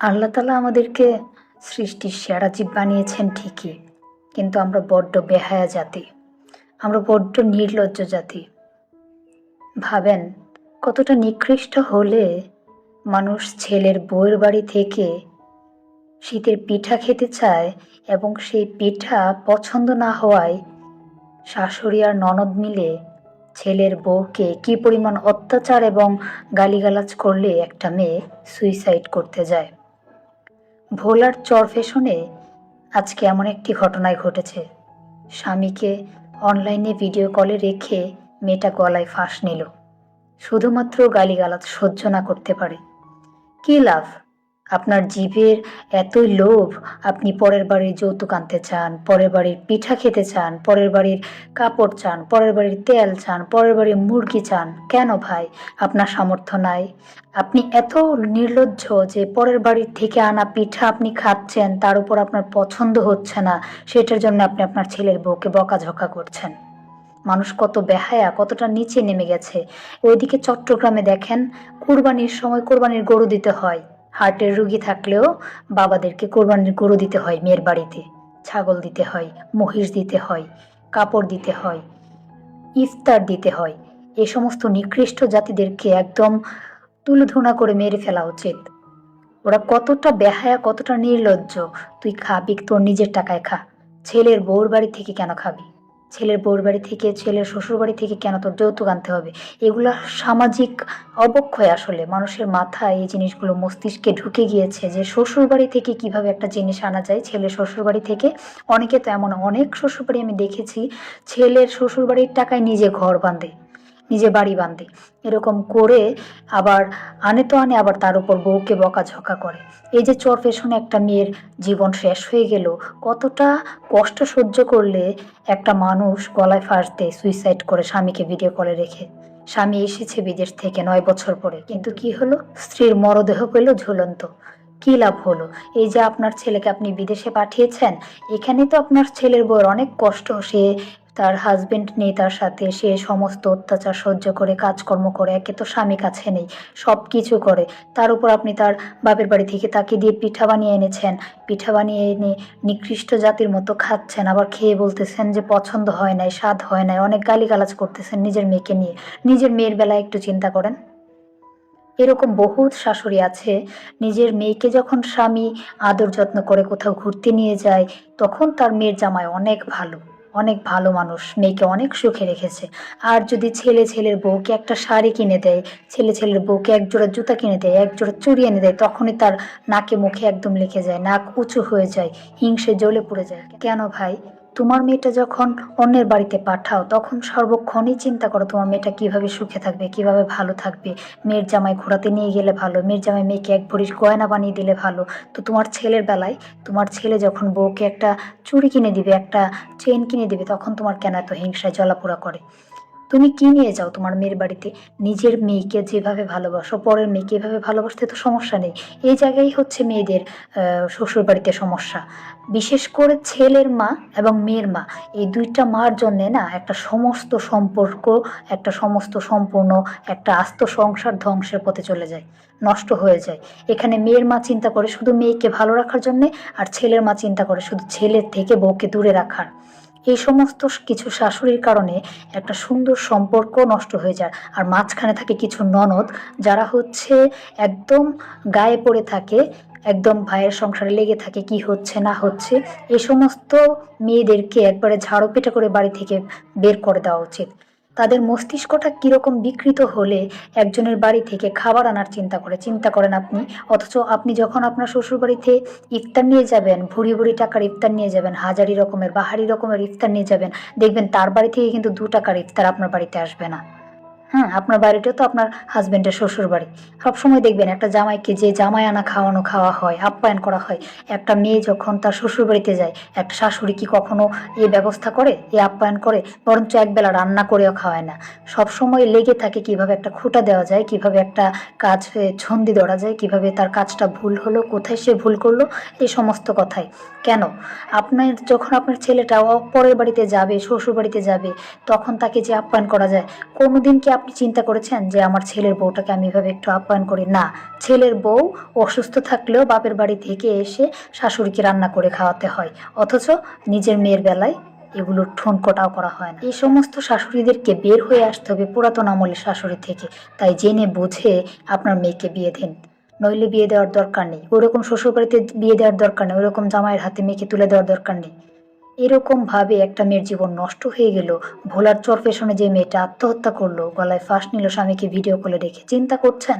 আল্লাহ তালা আমাদেরকে সৃষ্টির সেরা জীব বানিয়েছেন ঠিকই, কিন্তু আমরা বড্ড বেহায়া জাতি, আমরা বড্ড নির্লজ্জ জাতি। ভাবেন, কতটা নিকৃষ্ট হলে মানুষ ছেলের বউয়ের বাড়ি থেকে শীতের পিঠা খেতে চায় এবং সেই পিঠা পছন্দ না হওয়ায় শাশুড়ি আর ননদ মিলে ছেলের বউকে কি পরিমাণ অত্যাচার এবং গালিগালাজ করলে একটা মেয়ে সুইসাইড করতে যায়। ভোলার চর ফেশনে আজকে এমন একটি ঘটনায় ঘটেছে। স্বামীকে অনলাইনে ভিডিও কলে রেখে মেয়েটা গলায় ফাঁস নিল। শুধুমাত্র গালিগালাজ সহ্য না করতে পারে। কী লাভ? আপনার জীবের এতই লোভ, আপনি পরের বাড়ির যৌতুক আনতে চান, পরের বাড়ির পিঠা খেতে চান, পরের বাড়ির কাপড় চান, পরের বাড়ির তেল চান, পরের বাড়ির মুরগি চান, কেন ভাই? আপনার সামর্থ্য নাই। আপনি এত নির্লজ্জ যে পরের বাড়ির থেকে আনা পিঠা আপনি খাচ্ছেন, তার উপর আপনার পছন্দ হচ্ছে না, সেটার জন্য আপনি আপনার ছেলের বউকে বকাঝকা করছেন। মানুষ কত বেহায়া, কতটা নিচে নেমে গেছে। ওইদিকে চট্টগ্রামে দেখেন, কোরবানির সময় কোরবানির গরু দিতে হয়। হার্টের রুগী থাকলেও বাবাদেরকে কোরবানির গরু দিতে হয়, মেয়ের বাড়িতে। ছাগল দিতে হয়, মহিষ দিতে হয়, কাপড় দিতে হয়, ইফতার দিতে হয়। এ সমস্ত নিকৃষ্ট জাতিদেরকে একদম তুলোধুনা করে মেরে ফেলা উচিত। ওরা কতটা বেহায়া, কতটা নির্লজ্জ। তুই খাবি, তোর নিজের টাকায় খা। ছেলের বউর বাড়ি থেকে কেন খাবি? ছেলের বউর বাড়ি থেকে, ছেলের শ্বশুর বাড়ি থেকে কেন তোর যৌতুক আনতে হবে? এগুলো সামাজিক অবক্ষয় আসলে। মানুষের মাথায় এই জিনিসগুলো মস্তিষ্কে ঢুকে গিয়েছে যে শ্বশুর বাড়ি থেকে কীভাবে একটা জিনিস আনা যায়। ছেলের শ্বশুর বাড়ি থেকে অনেকে তো এমন, অনেক শ্বশুর বাড়ি আমি দেখেছি, ছেলের শ্বশুর বাড়ির টাকায় নিজে ঘর বাঁধে। নিজে বাড়ি বাঁধে। এরকম করে আবার আনে তো আনে, আবার তার উপর বউকে বকাঝকা করে। এই যে চর পেছনে একটা মেয়ের জীবন শেষ হয়ে গেল, কতটা কষ্ট সহ্য করলে একটা মানুষ গলায় ফাঁস দেয় সুইসাইড করে স্বামীকে ভিডিও কলে রেখে। স্বামী এসেছে বিদেশ থেকে নয় বছর পরে। কিন্তু কি হলো? স্ত্রীর মরদেহ পেল ঝুলন্ত। কি লাভ হলো? এই যে আপনার ছেলেকে আপনি বিদেশে পাঠিয়েছেন, এখানে তো আপনার ছেলের বউয়ের অনেক কষ্ট, সে তার হাজবেন্ড নেই তার সাথে, সে সমস্ত অত্যাচার সহ্য করে, কাজকর্ম করে, একে তো স্বামী কাছে নেই সব কিছু করে। তার উপর আপনি তার বাপের বাড়ি থেকে তাকে দিয়ে পিঠা বানিয়ে এনেছেন। পিঠা বানিয়ে এনে নিকৃষ্ট জাতির মতো খাচ্ছেন, আবার খেয়ে বলতেছেন যে পছন্দ হয় নাই, স্বাদ হয় নাই, অনেক গালিগালাজ করতেছেন নিজের মেয়েকে নিয়ে। নিজের মেয়ের বেলায় একটু চিন্তা করেন। এরকম বহুত শাশুড়ি আছে, নিজের মেয়েকে যখন স্বামী আদর যত্ন করে কোথাও ঘুরতে নিয়ে যায়, তখন তার মেয়ের জামাই অনেক ভালো। অনেক ভালো মানুষ, মেয়েকে অনেক সুখে রেখেছে। আর যদি ছেলে ছেলের বউকে একটা শাড়ি কিনে দেয়, ছেলে ছেলের বউকে এক জোড়া জুতা কিনে দেয়, এক জোড়া চুরি এনে দেয়, তখনই তার নাকে মুখে একদম লেগে যায়, নাক উঁচু হয়ে যায়, হিংসে জ্বলে পড়ে যায়। কেন ভাই? তোমার মেয়েটা যখন অন্যের বাড়িতে পাঠাও, তখন সর্বক্ষণই চিন্তা করো তোমার মেয়েটা কীভাবে সুখে থাকবে, কীভাবে ভালো থাকবে। মেয়ের জামাই ঘোরাতে নিয়ে গেলে ভালো, মেয়ের জামাই মেয়েকে এক ভরির গয়না বানিয়ে দিলে ভালো। তো তোমার ছেলের বেলায় তোমার ছেলে যখন বউকে একটা চুড়ি কিনে দিবে, একটা চেন কিনে দিবে, তখন তোমার কেন এত হিংসায় জ্বলাপোড়া করে? তুমি কি নিয়ে যাও তোমার মেয়ের বাড়িতে? নিজের মেয়েকে যেভাবে ভালোবাসো, পরের মেয়েকে এভাবে ভালোবাসতে তো সমস্যা নেই। এই জায়গায় হচ্ছে মেয়েদের শ্বশুর বাড়িতে সমস্যা। বিশেষ করে ছেলের মা এবং মেয়ের মা। এই দুইটা মার জন্যে না একটা সমস্ত সম্পর্ক, একটা সমস্ত সম্পূর্ণ, একটা আস্ত সংসার ধ্বংসের পথে চলে যায়, নষ্ট হয়ে যায়। এখানে মেয়ের মা চিন্তা করে শুধু মেয়েকে ভালো রাখার জন্যে আর ছেলের মা চিন্তা করে শুধু ছেলের থেকে বউকে দূরে রাখার। এই সমস্ত কিছু শাশুড়ির কারণে একটা সুন্দর সম্পর্ক নষ্ট হয়ে যায়। আর মাঝখানে থাকে কিছু ননদ যারা হচ্ছে একদম গায়ে পড়ে থাকে, একদম ভাইয়ের সংসারে লেগে থাকে কি হচ্ছে না হচ্ছে, এই সমস্ত মেয়েদেরকে একবারে ঝাড়ো পেটা করে বাড়ি থেকে বের করে দেওয়া উচিত। তাদের মস্তিষ্কটা কীরকম বিকৃত হলে একজনের বাড়ি থেকে খাবার আনার চিন্তা করে, চিন্তা করেন আপনি। অথচ আপনি যখন আপনার শ্বশুর বাড়িতে ইফতার নিয়ে যাবেন ভুড়ি ভুড়ি টাকার ইফতার নিয়ে যাবেন, হাজারি রকমের, বাহারি রকমের ইফতার নিয়ে যাবেন, দেখবেন তার বাড়ি থেকে কিন্তু দু টাকার ইফতার আপনার বাড়িতে আসবে না। হ্যাঁ আপনার বাড়িটা তো আপনার হাজবেন্ডের শ্বশুর বাড়ি সবসময় দেখবেন একটা জামাইকে যে জামাই আনা, খাওয়ানো, খাওয়া হয়, আপ্যায়ন করা হয়, একটা মেয়ে যখন তার শ্বশুর বাড়িতে যায়, একটা শাশুড়ি কি কখনো এ ব্যবস্থা করে, এ আপ্যায়ন করে, বরঞ্চ একবেলা রান্না করেও খাওয়ায় না। সবসময় লেগে থাকে কীভাবে একটা খুঁটা দেওয়া যায়, কীভাবে একটা কাজ ছন্দি ধরা যায়, কীভাবে তার কাজটা ভুল হলো, কোথায় সে ভুল করল এই সমস্ত কথাই। কেন? আপনার যখন আপনার ছেলেটা পরের বাড়িতে যাবে শ্বশুর বাড়িতে যাবে, তখন তাকে যে আপ্যায়ন করা যায়, কোনোদিন কি আপনি চিন্তা করেছেন যে আমার ছেলের বউটাকে আমি এভাবে একটু আপ্যায়ন করি? না, ছেলের বউ অসুস্থ থাকলেও বাপের বাড়ি থেকে এসে শাশুড়িকে রান্না করে খাওয়াতে হয়। অথচ নিজের মেয়ের বেলায় এগুলো ঠোনকটাও করা হয় না। এই সমস্ত শাশুড়িদেরকে বের হয়ে আসতে হবে পুরাতন আমলের শাশুড়ি থেকে। তাই জেনে বুঝে আপনার মেয়েকে বিয়ে দিন। নইলে বিয়ে দেওয়ার দরকার নেই। ওরকম শ্বশুরবাড়িতে বিয়ে দেওয়ার দরকার নেই। ওরকম জামাইয়ের হাতে মেয়েকে তুলে দেওয়ার দরকার নেই। এরকম ভাবে একটা মেয়ের জীবন নষ্ট হয়ে গেল। ভোলার চর পেছনে যে মেয়েটা আত্মহত্যা করল, গলায় ফাঁস নিল স্বামীকে ভিডিও কলে রেখে। চিন্তা করছেন?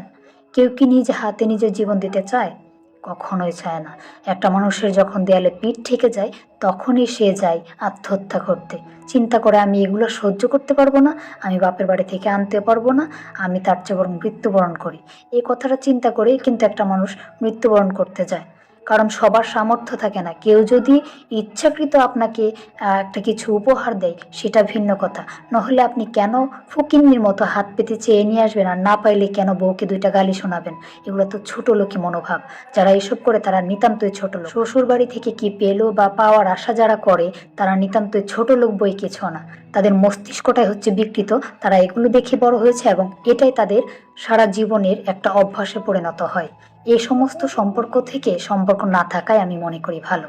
কেউ কি নিজে হাতে নিজের জীবন দিতে চায়? কখনোই চায় না। একটা মানুষের যখন দেয়ালে পিঠ ঠেকে যায়, তখনই সে যায় আত্মহত্যা করতে। চিন্তা করে আমি এগুলো সহ্য করতে পারব না, আমি বাপের বাড়ি থেকে আনতে পারব না, আমি তার চেয়ে বরং মৃত্যুবরণ করি। এই কথাটা চিন্তা করেই কিন্তু একটা মানুষ মৃত্যুবরণ করতে যায়। কারণ সবার সামর্থ্য থাকে না। কেউ যদি ইচ্ছাকৃত আপনাকে একটা কিছু উপহার দেয়, সেটা ভিন্ন কথা। নহলে আপনি কেন ফকিন্নির মতো হাত পেতে চেয়ে নিয়ে আসবেন আর না পাইলে কেন বউকে দুইটা গালি শোনাবেন? এগুলো তো ছোট লোকই মনোভাব। যারা এসব করে তারা নিতান্তই ছোট লোক। শ্বশুর বাড়ি থেকে কি পেল বা পাওয়ার আশা যারা করে, তারা নিতান্তই ছোট লোক বই কিছু না। তাদের মস্তিষ্কটাই হচ্ছে বিকৃত। তারা এগুলো দেখে বড় হয়েছে এবং এটাই তাদের সারা জীবনের একটা অভ্যাসে পরিণত হয়। এই সমস্ত সম্পর্ক থেকে সম্পর্ক না থাকাই আমি মনে করি ভালো।